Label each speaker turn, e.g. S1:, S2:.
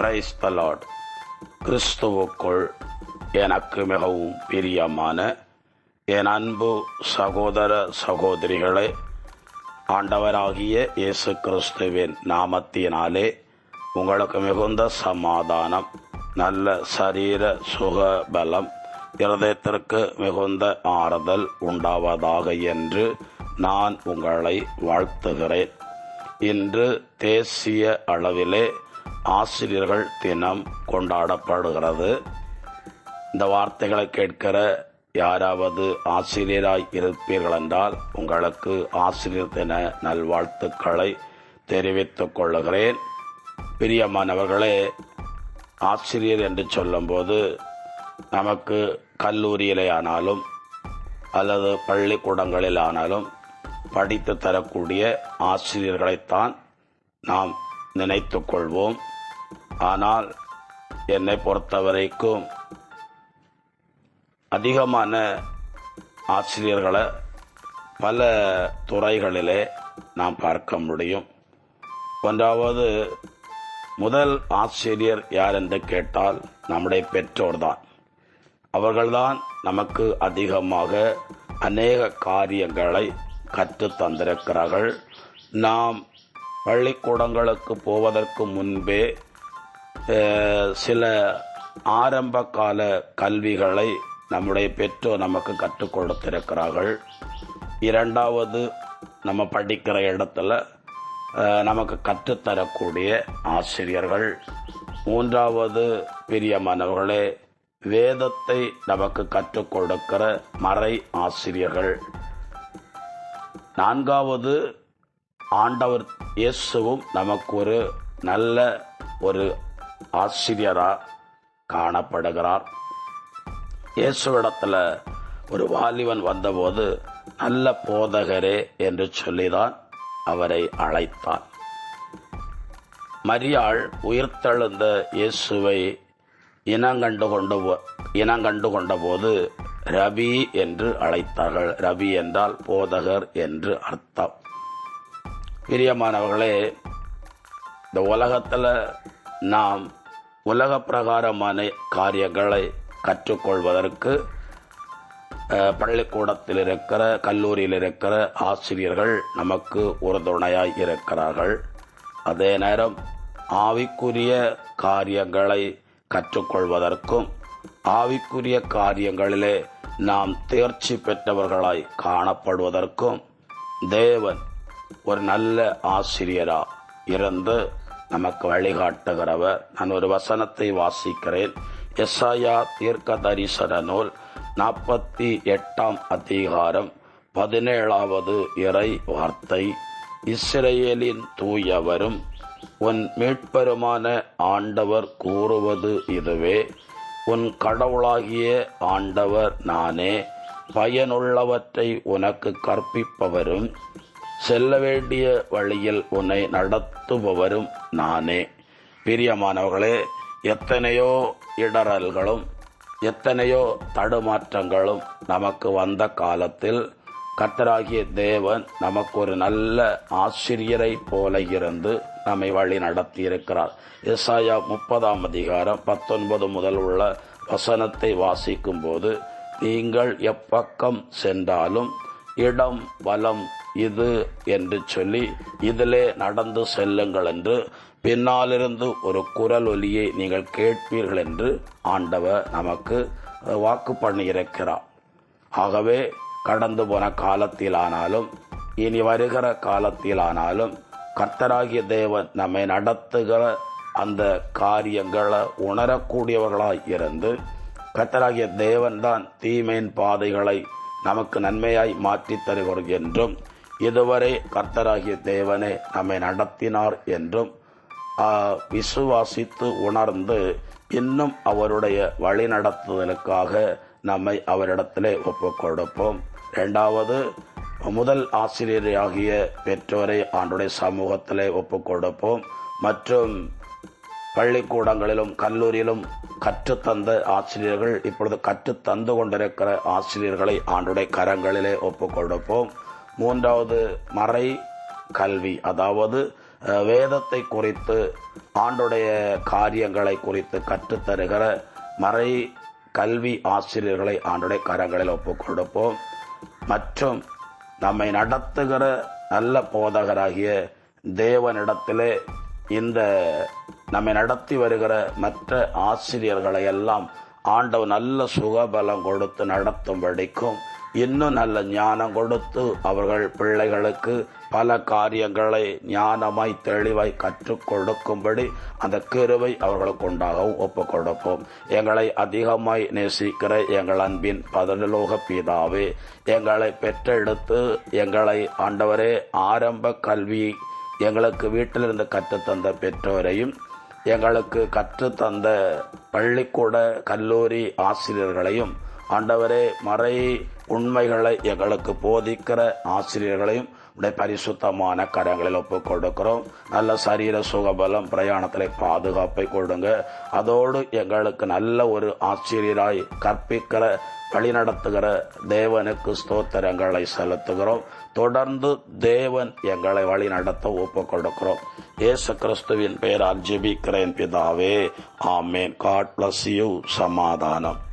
S1: Praise the Lord கிறிஸ்துவுக்குள் எனக்கு மிகவும் பிரியமான என் அன்பு சகோதர சகோதரிகளே ஆண்டவராகிய இயேசு கிறிஸ்துவின் நாமத்தினாலே உங்களுக்கு மிகுந்த சமாதானம் நல்ல சரீர சுக பலம் இருதயத்திற்கு மிகுந்த ஆறுதல் உண்டாவதாக என்று நான் உங்களை வாழ்த்துகிறேன். இன்று தேசிய அளவிலே ஆசிரியர்கள் தினம் கொண்டாடப்படுகிறது. இந்த வார்த்தைகளை கேட்கிற யாராவது ஆசிரியராய் இருப்பீர்கள் என்றால் உங்களுக்கு ஆசிரியர் தின நல்வாழ்த்துக்களை தெரிவித்துக் கொள்ளுகிறேன் பிரியமானவர்களே ஆசிரியர் என்று சொல்லும்போது நமக்கு கல்லூரியிலே ஆனாலும் அல்லது பள்ளிக்கூடங்களில் ஆனாலும் படித்து தரக்கூடிய ஆசிரியர்களைத்தான் நாம் நினைத்து கொள்வோம். ஆனால் என்னை பொறுத்தவரைக்கும் அதிகமான ஆசிரியர்களை பல துறைகளிலே நாம் பார்க்க முடியும். ஒன்றாவது முதல் ஆசிரியர் யார் என்று கேட்டால் நம்முடைய பெற்றோர்தான் அவர்கள்தான் நமக்கு அதிகமாக அநேக காரியங்களை கற்றுத் தந்திருக்கிறார்கள். நாம் பள்ளிக்கூடங்களுக்கு போவதற்கு முன்பே சில ஆரம்ப கால கல்விகளை நம்முடைய பெற்றோர் நமக்கு கற்றுக் கொடுத்திருக்கிறார்கள். இரண்டாவது நம்ம படிக்கிற இடத்துல நமக்கு கற்றுத்தரக்கூடிய ஆசிரியர்கள். மூன்றாவது பிரியமானவர்களே வேதத்தை நமக்கு கற்றுக் கொடுக்கிற மறை ஆசிரியர்கள். நான்காவது ஆண்டவர் இயேசுவும் நமக்கு ஒரு நல்ல ஒரு ஆசிரியரா காணப்படுகிறார். இயேசுவிடத்துல ஒரு வாலிபன் வந்தபோது நல்ல போதகரே என்று சொல்லிதான் அவரை அழைத்தான். மரியாள் உயிர்த்தெழுந்த இயேசுவை இனங்கண்டு கொண்டு இனங்கண்டு கொண்டபோது ரவி என்று அழைத்தார்கள். ரவி என்றால் போதகர் என்று அர்த்தம். பிரியமானவர்களே இந்த உலகத்தில் நாம் உலக பிரகாரமான காரியங்களை கற்றுக்கொள்வதற்கு பள்ளிக்கூடத்தில் இருக்கிற கல்லூரியில் இருக்கிற ஆசிரியர்கள் நமக்கு உறுதுணையாய் இருக்கிறார்கள். அதே நேரம் ஆவிக்குரிய காரியங்களை கற்றுக்கொள்வதற்கும் ஆவிக்குரிய காரியங்களிலே நாம் தேர்ச்சி பெற்றவர்களாய் காணப்படுவதற்கும் தேவன் ஒரு நல்ல ஆசிரியராக இருந்து நமக்கு வழிகாட்டுகிறவர் நான் ஒரு வசனத்தை வாசிக்கிறேன். எஸ்ஐயா தீர்க்க தரிசன நூல் நாற்பத்தி எட்டாம் அதிகாரம் பதினேழாவது இறை வார்த்தை. இஸ்ரேலின் தூயவரும் உன் மீட்பெருமான ஆண்டவர் கூறுவது இதுவே. உன் கடவுளாகிய ஆண்டவர் நானே பயனுள்ளவற்றை உனக்கு கற்பிப்பவரும் செல்ல வேண்டிய வழியில் உன்னை நடத்துபவரும் நானே. பிரியமானவர்களே எத்தனையோ இடறல்களும் எத்தனையோ தடுமாற்றங்களும் நமக்கு வந்த காலத்தில் கத்தராகிய தேவன் நமக்கு ஒரு நல்ல ஆசிரியரை போல இருந்து நம்மை வழி நடத்தி இருக்கிறார் முப்பதாம் அதிகாரம் பத்தொன்பது முதல் உள்ள வசனத்தை வாசிக்கும் போது நீங்கள் எப்பக்கம் சென்றாலும் இடம் வலம் இது என்று சொல்லி இதிலே நடந்து செல்லுங்கள் என்று பின்னாலிருந்து ஒரு குரல் ஒலியை நீங்கள் கேட்பீர்கள் என்று ஆண்டவர் நமக்கு வாக்கு பண்ணியிருக்கிறார். ஆகவே கடந்து போன காலத்திலானாலும் இனி வருகிற காலத்திலானாலும் கர்த்தராகிய தேவன் நம்மை நடத்துகிற அந்த காரியங்களை உணரக்கூடியவர்களாய் இருந்து கர்த்தராகிய தேவன்தான் தீமையின் பாதைகளை நமக்கு நன்மையாய் மாற்றித் தருகிறோம் என்றும் இதுவரை கர்த்தராகிய தேவனே நம்மை நடத்தினார் என்றும் விசுவாசித்து உணர்ந்து இன்னும் அவருடைய வழி நடத்துதலுக்காக நம்மை அவரிடத்திலே ஒப்புக் கொடுப்போம் ரெண்டாவது முதல் ஆசிரியராகிய பெற்றோரை ஆண்டுடைய சமூகத்திலே ஒப்புக் கொடுப்போம் மற்றும் பள்ளிக்கூடங்களிலும் கல்லூரியிலும் கற்றுத்தந்த ஆசிரியர்கள் இப்பொழுது கற்றுத்தந்து கொண்டிருக்கிற ஆசிரியர்களை ஆண்டுடைய கரங்களிலே ஒப்புக் கொடுப்போம் மூன்றாவது மறை கல்வி அதாவது வேதத்தை குறித்து ஆண்டுடைய காரியங்களை குறித்து கற்றுத்தருகிற மறை கல்வி ஆசிரியர்களை ஆண்டுடைய கரங்களில் ஒப்புக் கொடுப்போம். மற்றும் நம்மை நடத்துகிற நல்ல போதகராகிய தேவனிடத்திலே இந்த நம்மை நடத்தி வருகிற மற்ற ஆசிரியர்களை எல்லாம் ஆண்டவர் நல்ல சுகபலம் கொடுத்து நடத்தும்படிக்கும் இன்னும் நல்ல ஞானம் கொடுத்து அவர்கள் பிள்ளைகளுக்கு பல காரியங்களை ஞானமாய் தெளிவாய் கற்றுக் கொடுக்கும்படி அந்த கிருவை அவர்களுக்கு உண்டாகவும் ஒப்புக் கொடுப்போம். எங்களை அதிகமாய் நேசிக்கிற எங்கள் அன்பின் பதலோக பிதாவே எங்களை பெற்றெடுத்து எங்களை ஆண்டவரே ஆரம்ப கல்வி எங்களுக்கு வீட்டிலிருந்து கற்றுத்தந்த பெற்றோரையும் எங்களுக்கு கற்றுத்தந்த பள்ளிக்கூட கல்லூரி ஆசிரியர்களையும் ஆண்டவரே மறை உண்மைகளை எங்களுக்கு போதிக்கிற ஆசிரியர்களையும் உடைய பரிசுத்தமான கரங்களில் ஒப்பு கொடுக்கிறோம் நல்ல சரீர சுகபலம் பிரயாணத்தில் பாதுகாப்பை கொடுங்க. அதோடு எங்களுக்கு நல்ல ஒரு ஆசிரியராய் கற்பிக்கிற வழிநடத்துகிற தேவனுக்கு ஸ்தோத்திரங்களை செலுத்துகிறோம். தொடர்ந்து தேவன் எங்களை வழி நடத்த ஒப்பு கொடுக்கிறோம் ஏசு கிறிஸ்துவின் பெயரால் ஜெபிக்கிறேன் பிதாவே. ஆமேன். காட் பிளஸ் யூ சமாதானம்.